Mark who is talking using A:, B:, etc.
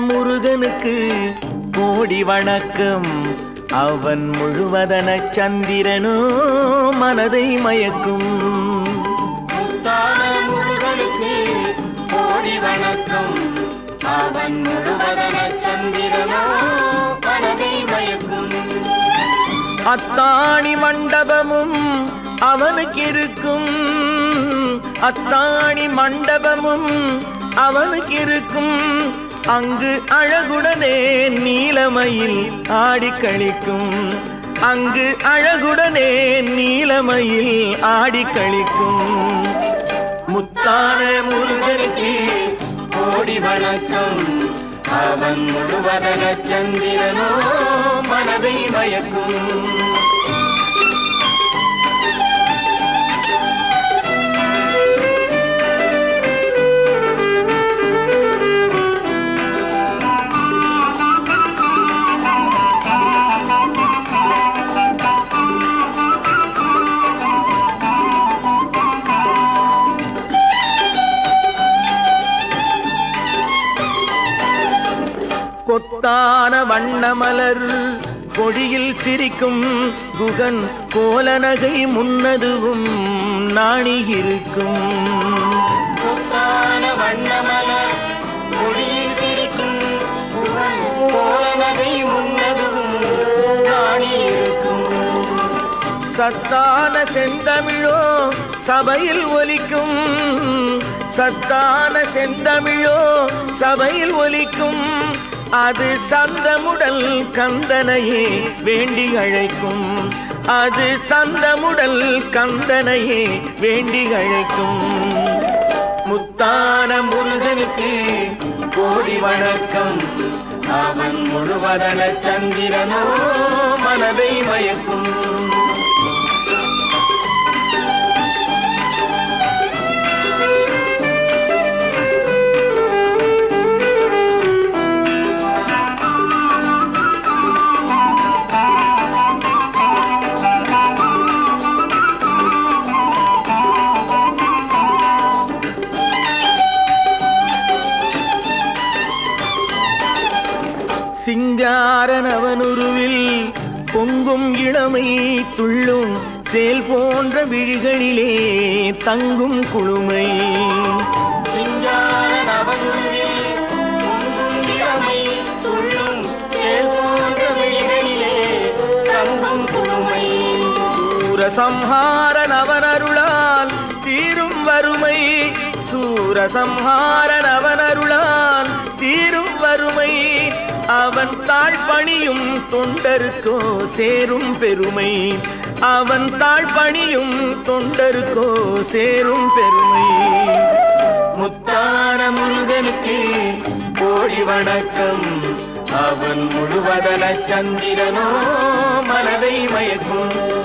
A: முருகனுக்கு கோடி வணக்கம். அவன் முழுவதன சந்திரனோ மனதை மயக்கும்.
B: முத்தான முருகனுக்கு கோடி வணக்கம். அவன் முழுவதன சந்திரனோ மனதை மயக்கும்.
A: அத்தாணி மண்டபமும் அவனுக்கு இருக்கும் அத்தாணி மண்டபமும் அவனுக்கு இருக்கும் அங்கு அழகுடனே நீலமையில் ஆடி கழிக்கும் அங்கு அழகுடனே நீலமையில் ஆடி கழிக்கும் முத்தான முருகனுக்கு
B: கோடி வணக்கம். அவன் முழுவதன சந்திரனோ மனதை மயக்கும்.
A: கொத்தான வண்ணமலர் கொடியில் சிரிக்கும் குகன் கோலநகை முன்னதுவும் நாணி இருக்கும்
B: வண்ணமலர் மொழியில் சிரிக்கும் புகழ் கோலநகை முன்னதும் நாணி இருக்கும்
A: சத்தான செந்தமிழோ சபையில் ஒலிக்கும். சத்தான செந்தமிழோ சபையில் ஒலிக்கும். அது சந்தமுடல் கந்தனையே வேண்டி அழைக்கும். அது சந்தமுடல் கந்தனையே வேண்டி அழைக்கும். முத்தான முருகனுக்கு கோடி வணக்கம்.
B: அவன் முழுவதன சந்திரனோ
A: மனதை மயக்கும். சிங்காரனவனுருவில் பொங்கும் இளமை துள்ளும் சேல் போன்ற விழிகளிலே தங்கும்
B: குழுமை.
A: சூரசம்ஹாரன் அவனருளால் தீரும் வறுமை. சூரசம்ஹாரன் அவனருளால் தீரும் அவன் தாழ்பணியும் தொண்டருக்கோ சேரும் பெருமை. அவன் தாழ் பணியும் தொண்டருக்கோ சேரும் பெருமை. முத்தான முருகனுக்கு கோடி வணக்கம். அவன் முழுவதன சந்திரனோ மனதை மயக்கும்.